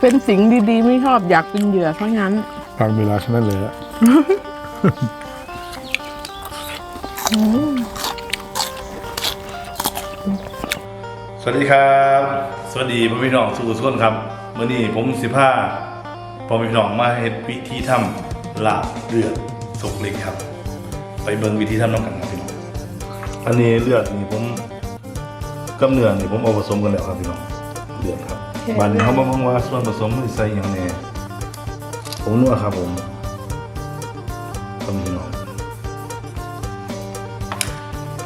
เป็นสิ่งดีๆ ไม่ชอบอยากเป็นเหยื่อเพราะงั้นตามเวลาแค่นั้นเลยอะสวัสดีครับ สวัสดีพ่อพี่น้องสุขสุขคนครับเมื่อนี้ผมสิผ้าพ่อพี่น้องมาเฮ็ดวิธีทำลาบเลือดสกเล็กครับ ไปเบิ่งวิธีทำน้องกันครับพี่น้องอันนี้เลือดนี่ผมกับเนื้อนี่ผมเอาผสมกันแล้วครับพี่น้องเลือดครับโอเคบานนี้เขาบอกว่าส่วนผสมมันใส่อย่างแน่ผมนัวครับผมต้องพี่น้อง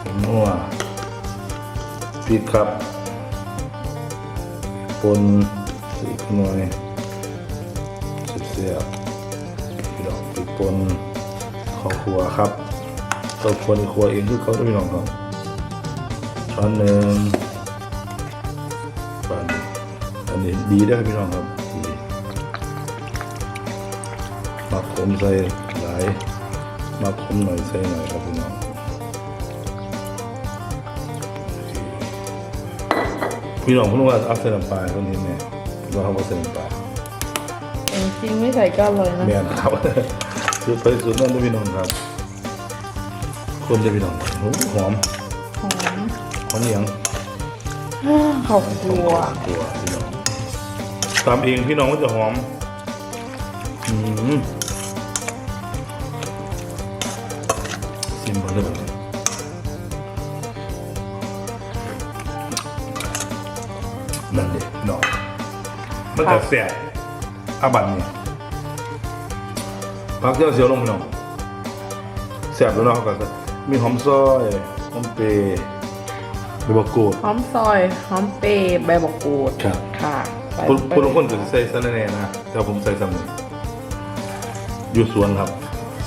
ผมนัวพริกครับปนอีกหน่อยเสียบพี่น้องพริกปนข้าวคั่วครับข้าวคั่วในครัวเองคือเขาจะพี่น้องครับช้อนหนึ่ง นนี้ดีได้อพี่น้องครับดีหมักขมใส่หลายหมักขมหน่อยใส่หน่อยครับพี่น้องพี่น้องพูดว่าอัพใส่น้ำปลาคนนี้เนี่ยว่าเขาบอกใส่น้ำปลาจริงๆไม่ใส่ก็อร่อยนะแม่นครับคือไปสุดนั่นด้วยพี่น้องครับคนได้อพี่น้องโอ้โหหอมหอมหอมเหนียงข้าวคั่วตัวพี่น้อง ตามเองพี่น้องก็จะหอมอืมชิมมาเลยแบบนี้นั่นเด็พี่น้องมันจะแสบอาบันนี่พักเที่ยวเสียวลงพี่น้องแสบแล้วเนาะเขาก็มีหอมซอยหอมเปรย์ใบบักกูดหอมซอยหอมเปรย์ใบมะกรูดครับ ค่ะใส่คุณไปคุณทุกคนก็จะใส่ซะแน่ๆนะแต่ผมใส่ซ้ำนี่อยู่สวนครับ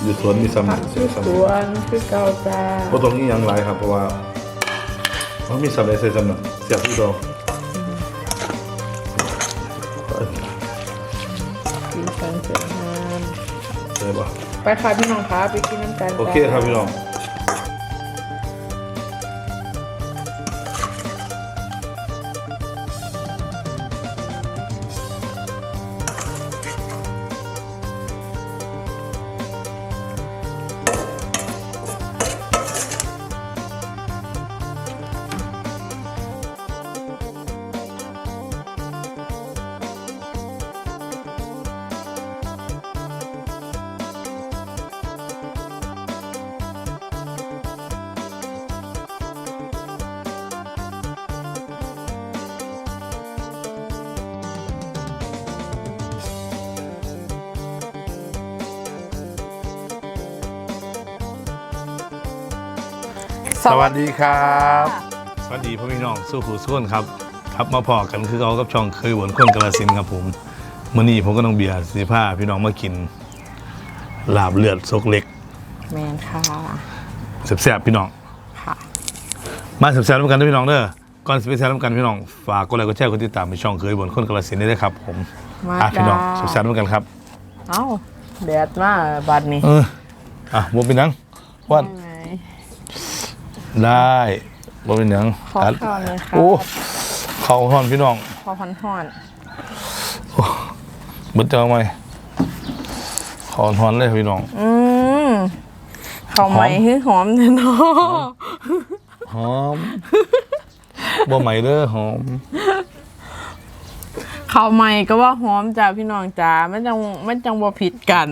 อยู่สวนมีซ้ำผักนี่ใส่ชื่อซ้ำสนี่วนคือเกาจ้าเพราะตรงนี้ยังไรครับ เพราะว่าเพราะมีซ้ำอะไรใส่ซ้ำน่ะเสียบที่ดอกสีสันสวยงามใช่ปะไปค่ะพี่น้องคะไปกินน้ำกันโอเคครับพี่น้อง สวัสดีครับ สวัสดีพ่อพี่น้องสู้หูสู้คนครับครับมาพอกันคือเขากับช่องเคยหวนคนกระสินธุ์ครับผมมื่อนี้ผมก็ต้องเบียร์สีผ้าพี่น้องมากินลาบเลือดซกเล็กแมนค่ะแซ่บๆพี่น้องค่ะมาแซ่บๆร่วมกันด้วยพี่น้องเด้อก่อนสิไปแซ่บร่วมกันพี่น้องฝากกดไลค์กดแชร์กดติดตามในช่องเคยหวนคนกระสินธุ์ได้เลยครับ ผมมาอะพี่น้องจ้าแซ่บๆร่วมกันครับเอ้าแดดมาบัดนี้เอออะบ่เป็นหยังวัน ไหนได้บ่เป็นหยังขอตัดข้าวหน่อยค่ะโอ้เข้าห้อนพี่น้องพอพันห่อนเบึดเจอไหมเข้าห้อนเลยพี่น้อง อืมข้าวใหม่หอมคือหอมเนาะหอมบ่ใหม่เด้อหอมข้าวใหม่ก็ว่าหอมจ้าพี่น้องจ้ามันจังมันจังบ่ผิดกัน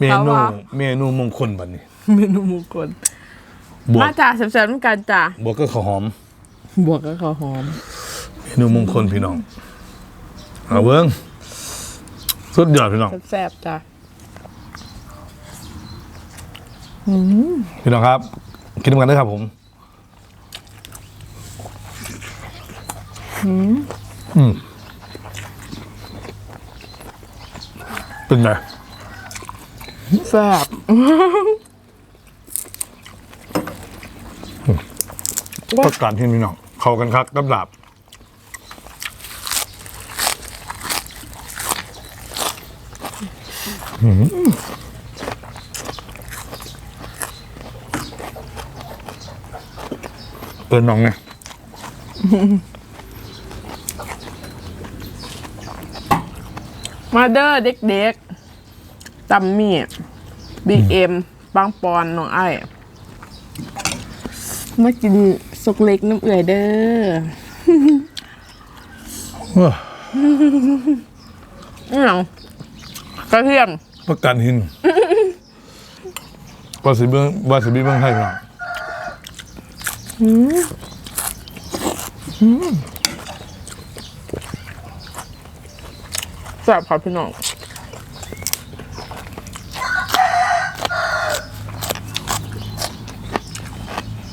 เมเขานูว่าเมนูมงคลบัดนี้ เมนูมงคล บวมากจ้าแซ่บๆเหมือนกันจ้าบวกก็ข้าวหอม บวกกับข้าวหอม เมนูมงคลพี่น้องเอาเบิ้งสุดยอดพี่น้อง แซ่บๆจ้าพี่น้องครับ กินกันได้อครับผมอืมเป็นไงแซ่บ ประกาศที่พี่น้องเข้ากันครับกับดาบหืมเออน้องไงมาเดอร์เด็กๆตัมมี่บิ๊กเอ็มบางปอนน้องไอ้มากินสุ กเล็กน้ำเอื่อยเด้อเอ้อนี่หยังกระเทียมประกันหินวาสิเบิ้งวาสิบีเบิ้งให้พี่น้องแซ่บครับพี่น้อง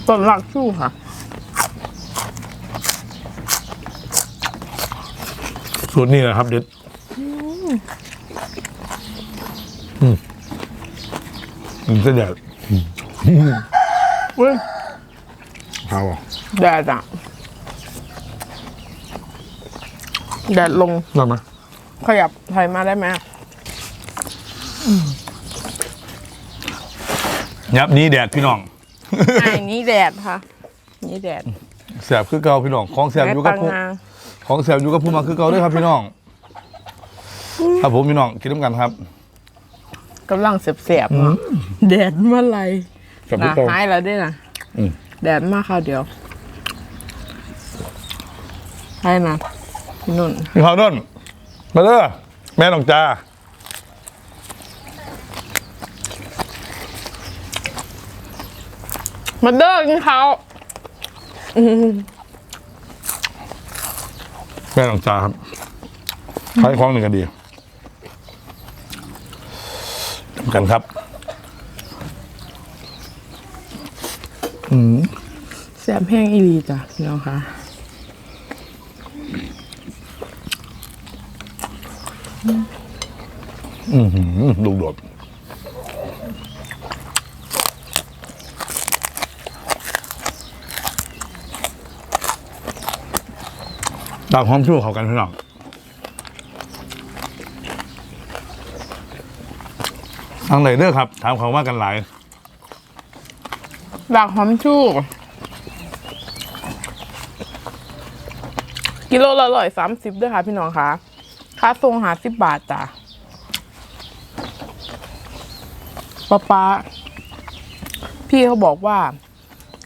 ต้นหลักชู่ค่ะ สูตรนี้แหละครับเด็ดอืมมันจะแดดเว้ยเอาอะแดดอะแดดลงได้ไหมขยับถอยมาได้ไหมยับนี้แดดพี่น้องไอ้นี่แดดค่ะนี่แดด แสบคือเก่าพี่น้องของแสบอยู่กับปังผู้งา ของแสบอยู่กับผู้มาคือเก่าด้วยครับพี่น้อง ครับผมพี่น้องคิดร่วมกันครับ กำลังเสียบๆเนาะแดดเมื่อไหรแซ่บหคือนาเก่า หายแล้วด้วยนะอืม แดดมากค่ะเดี๋ยวให้นะพี่นุ่นพี่ขาวนุ่นมาเด้อแม่น้องจ้ามาเด้อกินข้าว แม่น้องจ้าครับใช้ของหนึ่งกันดีทำกันครับแซ่บแห้งอีหลีจ้ะพี่น้องค่ะอือหือลูกโดด ตามความชั่วเขากันพี่น้องทางไหนเด้อครับ ถามเขาว่ากันหลายดากหอมชูกิโลละร้อยสามสิบด้วยค่ะพี่น้องค่ะค่าส่งหาสิบบาทจ้ะป๊าป๊าพี่เขาบอกว่า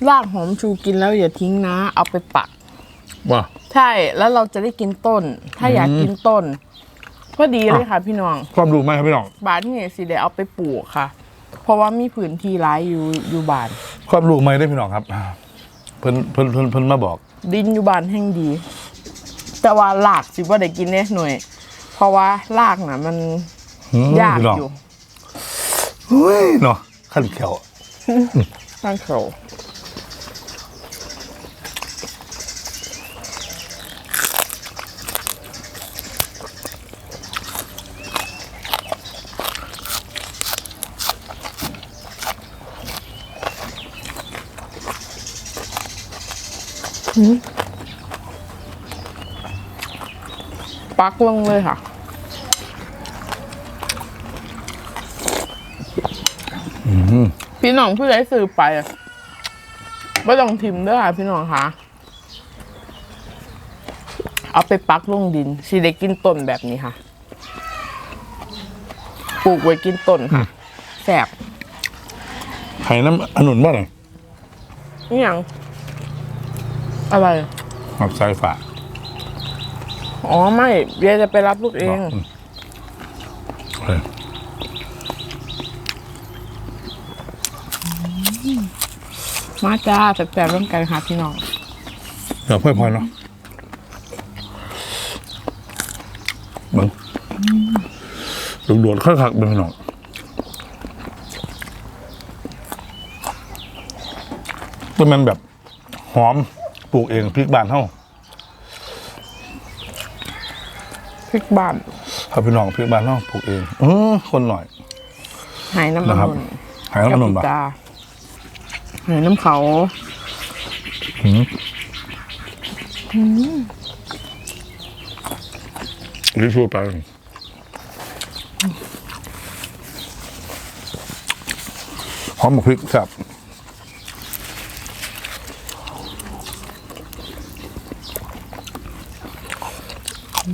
รากหอมชูกินแล้วอย่าทิ้งนะ เอาไปปัก ว่าใช่แล้วเราจะได้กินต้น ถ้าอยากกินต้นก็ดีเลยค่ะ พี่น้องความรู้ไหมครับพี่น้องบาทนี่สิเดี๋ยวเอาไปปลูกค่ะ เพราะว่ามีพื้นที่ร้ายอยู่อยู่บ้าน ความรู้ไหมได้พี่น้องครับ เพิ่นเพิ่นเพิ่นเพิ่นมาบอก ดินอยู่บ้านแห่งดี แต่ว่าลากสิว่าได้กินแน่หน่อยเพราะว่าลากน่ะ มันอืมยากพี่น้องอยู่เฮ้ยเนาะขั้นเขียวตั้งเขา ปักลงเลยค่ะ พี่น้องผู้ใดซื้อไปอะไม่ต้องทิมเด้วยค่ะพี่น้องค่ะ เอาไปปักลงดินสิได้กินต้นแบบนี้ค่ะ ปลูกไว้กินต้นค่ะแสบไข่น้ำองุ่นบ้างหน่อยนี่ยัง อะไรหักสายฝาอ๋อไม่เบียร์จะไปรับลูกเองอืมเออมาจ้าแสบๆร่วมกันค่ะพี่น้อง เดี๋ยวพ่อยพอยเนาะเบังลูกโดดค่อยขักเป็นพี่น้องต้นมันแบบหอม ปลูกเองพริกบ้านเท่าพริกบ้านครับพี่น้องพริกบ้านเท่าปลูกเองเออคนหน่อย หายน้ำมันะนครับนหายน้ำอนนท์ปะจ้าหายน้ำเขาอืมรีบพูดไปหอมกับพริกแซ่บ ขึ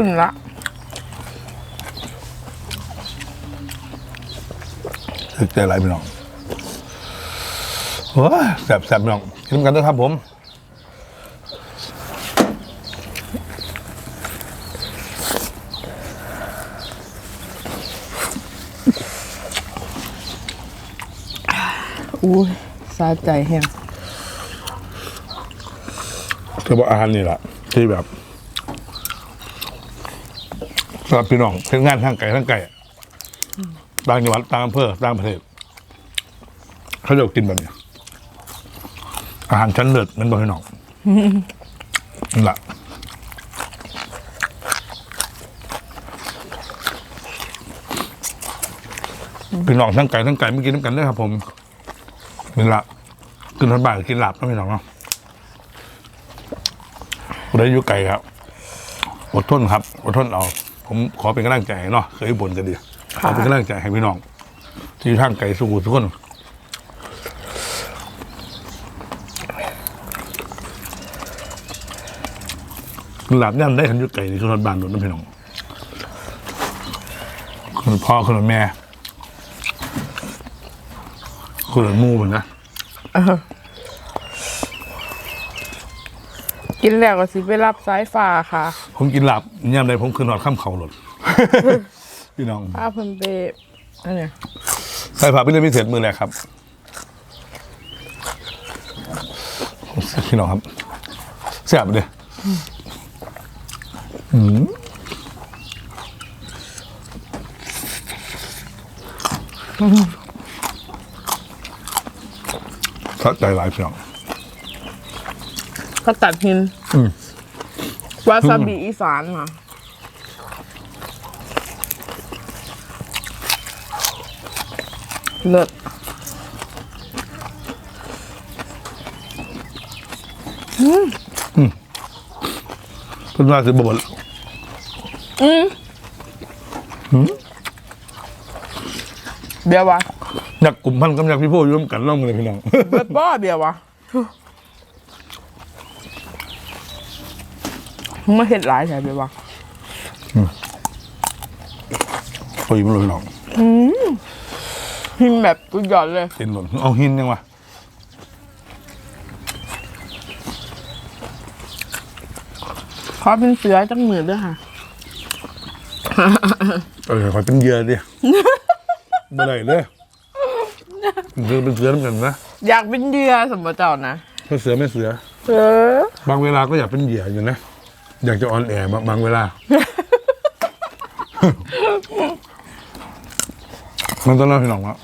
้นละเสีใจไรพี่น้อง โอ้ยแซ่บแซ่บพี่น้องกินกันด้วยครับผมอุ้ยสาใจแห้งคือว่าอาหารนี่แหละที่แบบสำหรับพี่น้องเป็นงานทางไก่ทางไก่ต่างจังหวัดต่างอำเภอต่างประเทศ เขาจะกินแบบนี้ อาหารชั้นเลิศนั่นบอกพี่น้องนั่นแหละพี่น้องทั้งไก่ทั้งไก่ไม่กินน้ำกันด้วยครับผมนี่ละกินทันบ่ายกินหลับนะพี่น้องเนาะผู้ใดอยู่ไกลครับ อดทนครับอดทนเอา ผมขอเป็นกำลังใจให้เนาะเคยบ่นกันดีขอเป็นกำลังใจให้พี่น้อง ที่อยู่ทางไกลสู้ทุกคน หลับย่ำได้ขันอยุไก่ในชุมชนบ้านโดนน้ำพี่น้องคุณพ่อคุณแม่คุณหมู่เหมือนนะกินแล้วก็สิไปรับสายฟ้าค่ะ ผมกินหลับย่ำได้ผมคือนอนข้ามเขาหลดพี่น้องป้าเพิ่นไปอันเนี้ยใส่ผักพี่เล่นพิเศษมือแรกครับพี่น้องครับแซ่บเลย อืมสะใจหลายพี่น้องก็ตัดหินอืม วาซาบิอีสานค่ะเลิศเพิ่นว่าสิบ่บ่ เบียร์วะอยากกลุ่มพันกับอยากพี่โพอยู่ร่วมกันร่วมกันเลยพี่น้อง เบิดบ่เบียร์วะมึงมาเห็ดหลายใช่เบียร์วะโอ้ยมันเลยพี่น้องหิมแบบกุยอดเลยกินหล่นเอาหินยังวะขอเป็นเสือจังมือด้วยค่ะ เออขอเป็นเหยื่อดิบ่ได้เลยเสือเป็นเสือเหมือนกันนะอยากเป็นเหยื่อสมมติเจ้านะถ้าเสือไม่เสือ เออบางเวลาก็อยากเป็นเหยื่ออยู่นะ อยากจะออนแอร์บางบางเวลามันต้องเล่าให้น้องว่า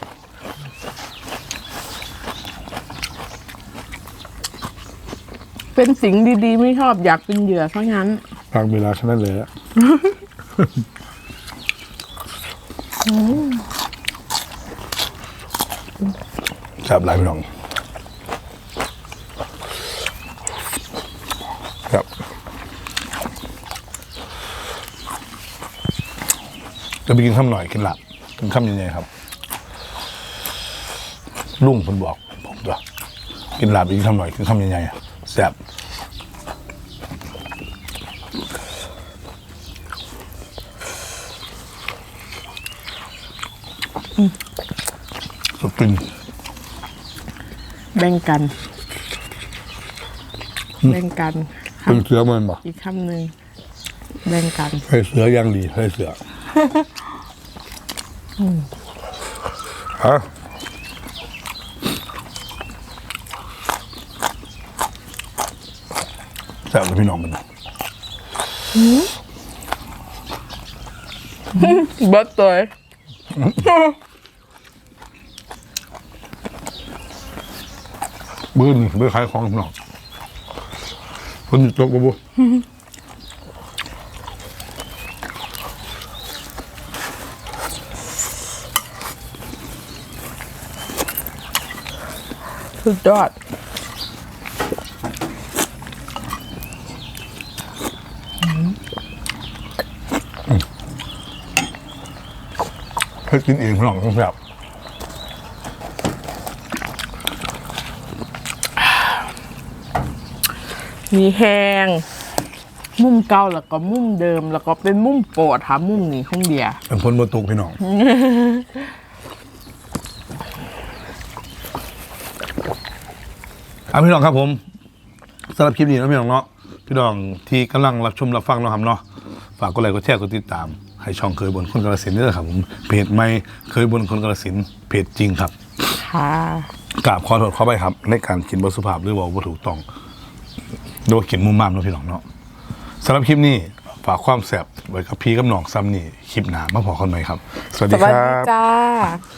เป็นสิ่งดีๆ ไม่ชอบอยากเป็นเหยื่อเพราะงั้นบางเวลาแค่นั้นเลยอะ จับหลายพี่น้องครับจะไปกินข้าวหน่อยกินหลับกินข้าวยังไงครับ ลุงคนบอก ผมตัวกินหลับกินข้าวหน่อยกินข้าวยังไงแซ่บ สุดปินแบ่งกัน แบ่งกันคเป็นเสือมันบอกำอีกคำหนึ่งแบ่งกันให้เสือย่างดีให้เสือฮะแซ่บเลยพี่น้องมันเบิร์ตตัว บื้อหนึ่งเบื้อขายของพี่น้องคนอยู่โต๊ะบ่บุสุดยอดให้กินเองพี่น้องต้องแซ่บ มีแห้งมุมเก่าแล้วก็มุมเดิม แล้วก็เป็นมุมโปรดค่ะมุมนี้ของเบียร์เป็นพ้นบนตุกพี่น้องเอาพี่น้องครับผมสำหรับคลิปนี้นะพี่น้องเนาะพี่น้องที่กำลังรับชมรับฟังเนาะครับเนาะฝากกดไลค์กดแชร์กดติดตาม ให้ช่องเคยบนคนกระสินธุ์ด้วยครับผมเพจไม่เคยบนคนกระสินธุ์เพจจริงครับค่ะกราบขอโทษขอไปครับ ในการกินบสุภาพหรือว่าบ่ถูกต้อง โดยกินมุมมามเนาะพี่น้องเนาะสำหรับคลิปนี้ฝากความแสบไว้กับพี่กับน้องซ้ำนี่คลิปหนามาพอกันไหมครับ สวัสสดีวัสครัดีบ จ้า